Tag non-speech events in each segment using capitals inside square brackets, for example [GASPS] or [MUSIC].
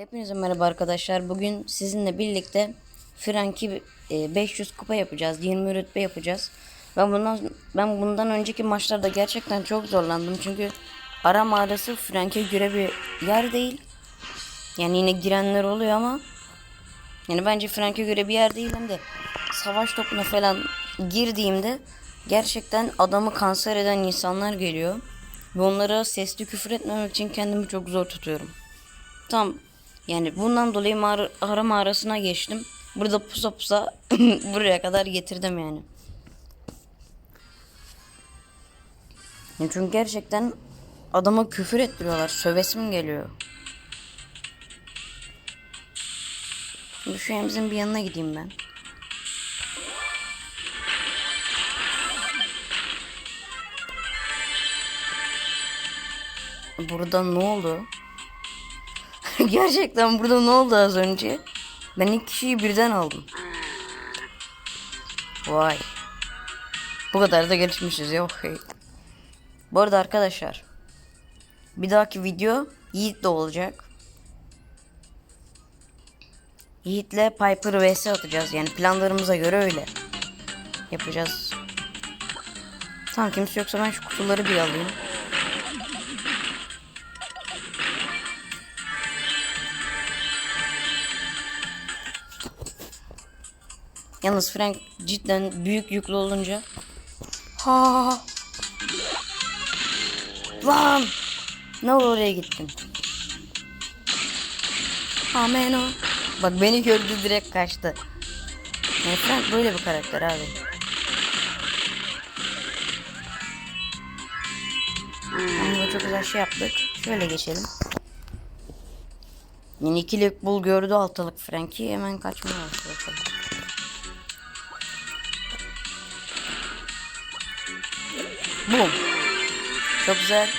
Hepinize merhaba arkadaşlar. Bugün sizinle birlikte Franki e, 500 kupa yapacağız. 20 rütbe yapacağız. Ben bundan ben bundan önceki maçlarda gerçekten çok zorlandım. Çünkü ara mağarası Frank'e göre bir yer değil. Yani yine girenler oluyor ama yani bence Frank'e göre bir yer değil hem de savaş topuna falan girdiğimde gerçekten adamı kanser eden insanlar geliyor. Ve onlara sesli küfür etmemek için kendimi çok zor tutuyorum. Tam yani bundan dolayı mağara, ara mağarasına geçtim. Burada pusa pusa [LAUGHS] buraya kadar getirdim yani. Çünkü gerçekten adama küfür ettiriyorlar. Sövesim geliyor. Şimdi şu bir yanına gideyim ben. Burada ne oldu? [LAUGHS] Gerçekten burada ne oldu az önce? Ben iki kişiyi birden aldım. Vay. Bu kadar da gelişmişiz yok. Hey. Bu arada arkadaşlar. Bir dahaki video Yiğit de olacak. Yiğit'le Piper vs atacağız. Yani planlarımıza göre öyle. Yapacağız. Tamam kimse yoksa ben şu kutuları bir alayım. Yalnız Frank cidden büyük yüklü olunca. Ha lan! Ne oldu oraya gittim amen o. Bak beni gördü direkt kaçtı. Yani Frank böyle bir karakter abi. Ama çok güzel şey yaptık. Şöyle geçelim. Yine ikilik bul gördü altalık Frank'i. Hemen kaçmaya başladı. Bum. Çok güzel.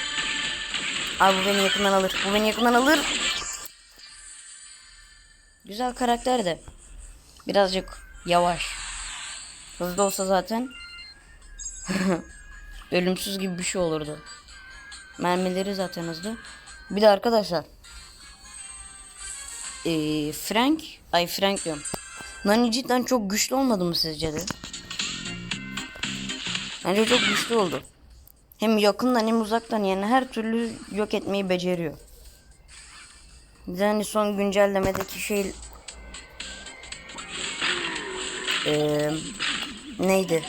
Abi bu beni yakından alır. Bu beni yakından alır. Güzel karakter de. Birazcık yavaş. Hızlı olsa zaten [LAUGHS] ölümsüz gibi bir şey olurdu. Mermileri zaten hızlı. Bir de arkadaşlar ee, Frank ay Frank diyorum. Nani cidden çok güçlü olmadı mı sizce de? Bence çok güçlü oldu. Hem yakından hem uzaktan yani her türlü yok etmeyi beceriyor. Yani son güncellemedeki şey ee, neydi?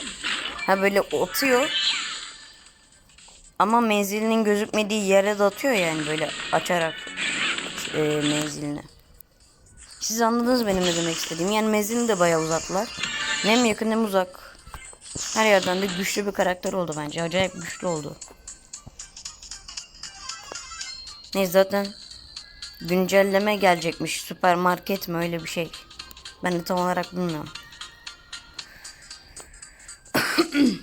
Ha böyle atıyor. Ama menzilinin gözükmediği yere de atıyor yani böyle açarak e, menzilini. Siz anladınız benim ne demek istediğimi. Yani menzilini de bayağı uzattılar. Hem yakın hem uzak. Her yerden de güçlü bir karakter oldu bence. Acayip güçlü oldu. Ne zaten güncelleme gelecekmiş. Süpermarket mi öyle bir şey. Ben de tam olarak bilmiyorum. [COUGHS]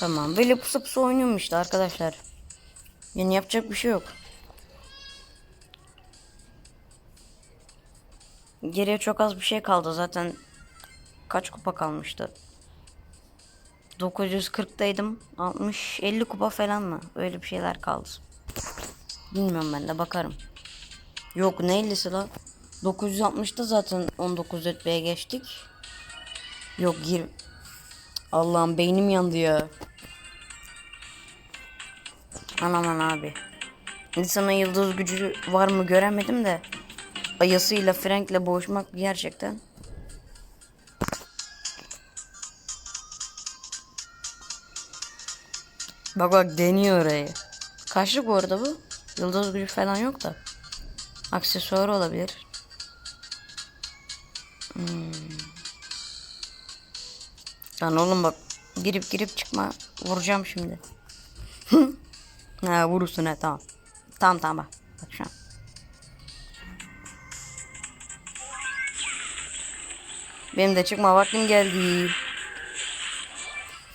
tamam böyle pusu pusu oynuyorum işte arkadaşlar. Yani yapacak bir şey yok. Geriye çok az bir şey kaldı zaten. Kaç kupa kalmıştı? 940'daydım. 60 50 kupa falan mı? Öyle bir şeyler kaldı. Bilmiyorum ben de bakarım. Yok ne 50'si la? 960'da zaten 19 rütbeye geçtik. Yok gir. Allah'ım beynim yandı ya. Anaman abi. İnsana yıldız gücü var mı göremedim de. Ayasıyla Frank'le boğuşmak gerçekten. Bak bak deniyor orayı. Kaçlık bu arada bu? Yıldız gücü falan yok da. Aksesuar olabilir. Hmm. Lan oğlum bak girip girip çıkma vuracağım şimdi. [LAUGHS] ha vurursun ha tamam. Tamam tamam bak. Bak şu an. Benim de çıkma vaktim geldi.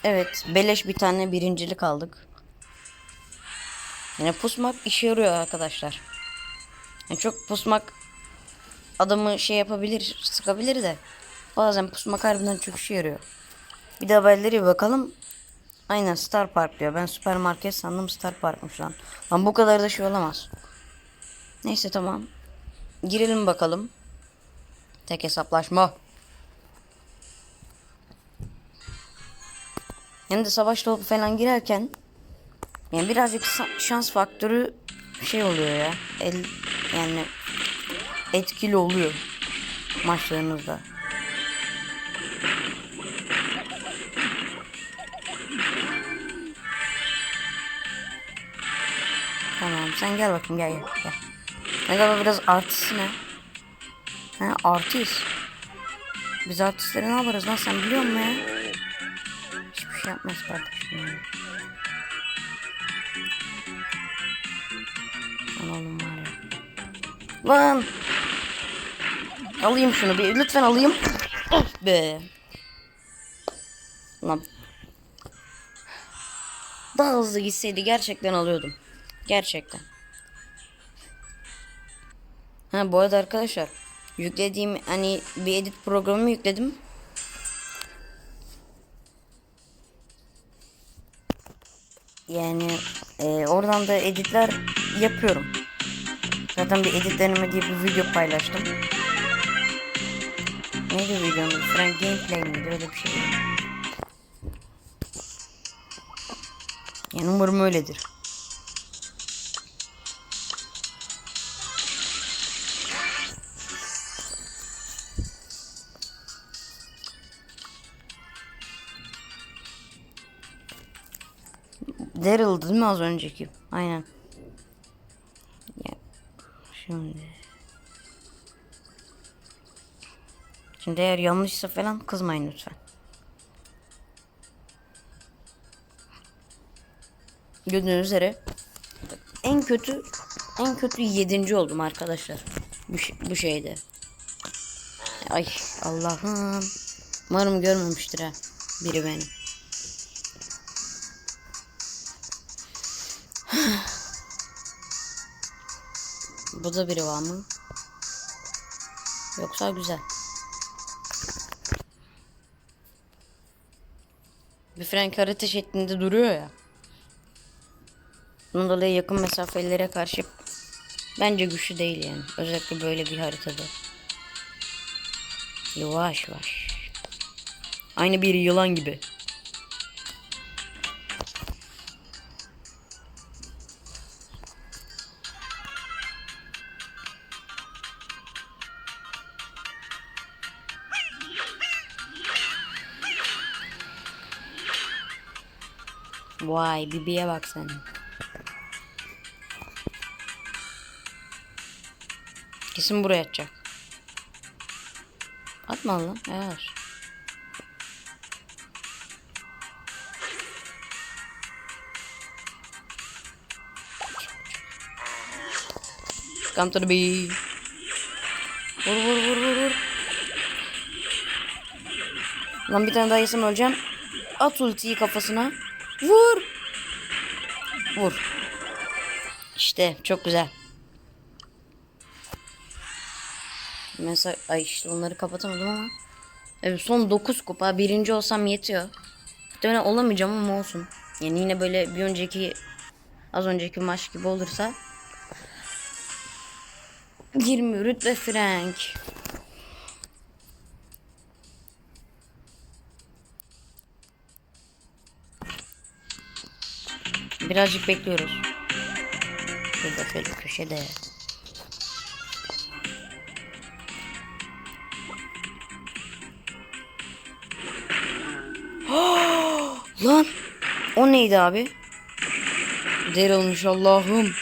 Evet, beleş bir tane birincilik aldık. Yani pusmak işe yarıyor arkadaşlar. Yani çok pusmak adamı şey yapabilir, sıkabilir de bazen pusmak harbiden çok işe yarıyor. Bir de haberleri bakalım. Aynen Star Park diyor. Ben süpermarket sandım Star Park'mış lan. Lan bu kadar da şey olamaz. Neyse tamam. Girelim bakalım. Tek hesaplaşma. Hem de savaş topu falan girerken yani birazcık şans faktörü şey oluyor ya. El yani etkili oluyor maçlarınızda. Tamam sen gel bakayım gel gel. gel. Ne galiba biraz artist ne? Ha artist. Biz artistleri ne yaparız lan sen biliyor musun ya? Yapmaz kardeşim oğlum var ya. Lan! Alayım şunu bir lütfen alayım. Of be. Lan. Daha hızlı gitseydi gerçekten alıyordum. Gerçekten. Ha bu arada arkadaşlar yüklediğim hani bir edit programı yükledim. Yani e, oradan da editler yapıyorum. Zaten bir edit deneme diye bir video paylaştım. Neydi videonun? Frank Gameplay miydi? Öyle bir şey. Yani umarım öyledir. Daryl'dı değil mi az önceki? Aynen. Şimdi. Şimdi eğer yanlışsa falan kızmayın lütfen. Gördüğünüz üzere en kötü en kötü yedinci oldum arkadaşlar. Bu, şey- bu şeyde. Ay Allah'ım. Umarım görmemiştir ha biri beni. Bu da biri var mı? Yoksa güzel. Bir Frank harita şeklinde duruyor ya. Bunun dolayı yakın mesafelere karşı bence güçlü değil yani. Özellikle böyle bir haritada. Yavaş yavaş. Aynı bir yılan gibi. Vay Bibi'ye bak sen. Kesin buraya atacak. Atma lan. Eğer. Come to the bee. Vur vur vur vur vur. Lan bir tane daha yesem öleceğim. At ultiyi kafasına. Vur. Vur. İşte çok güzel. Mesela ay işte onları kapatamadım ama. Evet son 9 kupa birinci olsam yetiyor. Muhtemelen olamayacağım ama olsun. Yani yine böyle bir önceki az önceki maç gibi olursa 20 rütbe Frank. Birazcık bekliyoruz. Şurada şöyle köşede. [GASPS] Lan o neydi abi? Daryl'mış Allah'ım.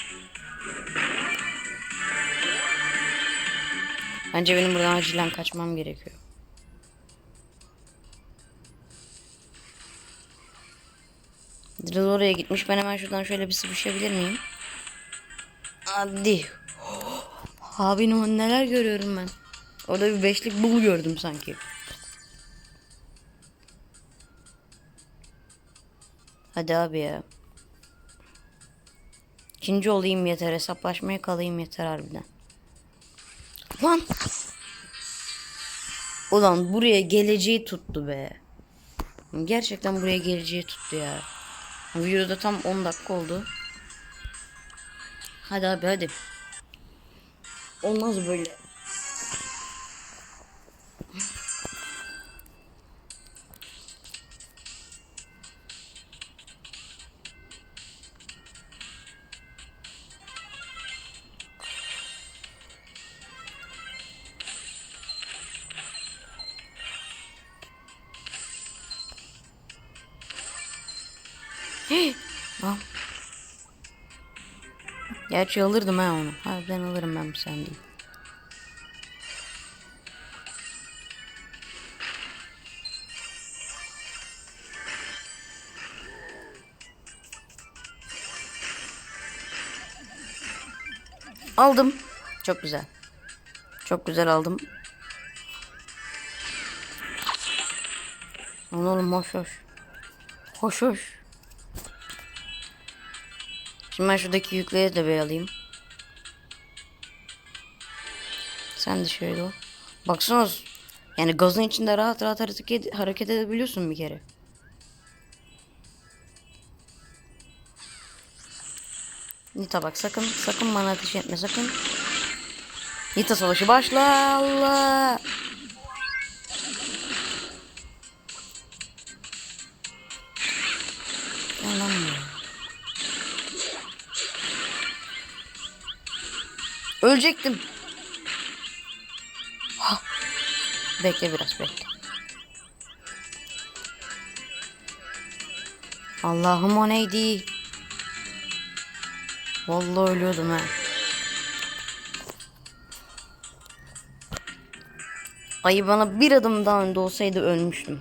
Bence benim buradan acilen kaçmam gerekiyor. Drill oraya gitmiş. Ben hemen şuradan şöyle bir sıvışabilir miyim? Hadi. Abi neler görüyorum ben. Orada bir beşlik bul gördüm sanki. Hadi abi ya. İkinci olayım yeter. Hesaplaşmaya kalayım yeter harbiden. Lan. Ulan buraya geleceği tuttu be. Gerçekten buraya geleceği tuttu ya. Videoda tam 10 dakika oldu. Hadi abi hadi. Olmaz böyle. Gerçi alırdım ha onu. Harbiden alırım ben sen değil. Aldım. Çok güzel. Çok güzel aldım. Lan oğlum hoş hoş. Hoş hoş. Şimdi ben şuradaki yükleri de bir alayım. Sen de şöyle ol. Baksana. Yani gazın içinde rahat rahat hareket, hareket edebiliyorsun bir kere. Nita bak sakın sakın bana ateş etme sakın. Nita savaşı başla Allah. Gel Ölecektim. Hah. Bekle biraz bekle. Allah'ım o neydi? Vallahi ölüyordum ha. Ayı bana bir adım daha önde olsaydı ölmüştüm.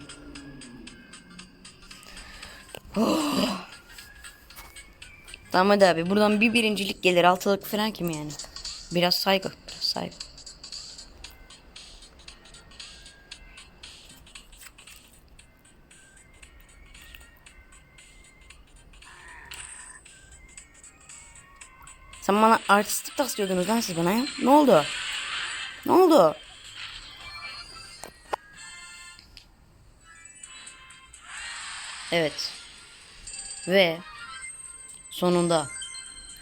Oh. Tamam hadi abi buradan bir birincilik gelir altılık falan kim yani? Biraz saygı, biraz saygı. Sen bana artistik taslıyordunuz lan siz bana ya. Ne oldu? Ne oldu? Evet. Ve sonunda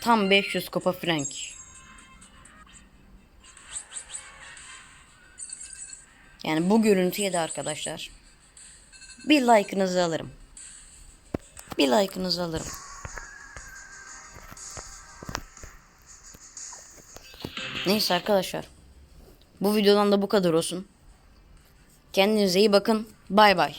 tam 500 kupa frank. Yani bu görüntüye de arkadaşlar bir like'ınızı alırım. Bir like'ınızı alırım. Neyse arkadaşlar. Bu videodan da bu kadar olsun. Kendinize iyi bakın. Bay bay.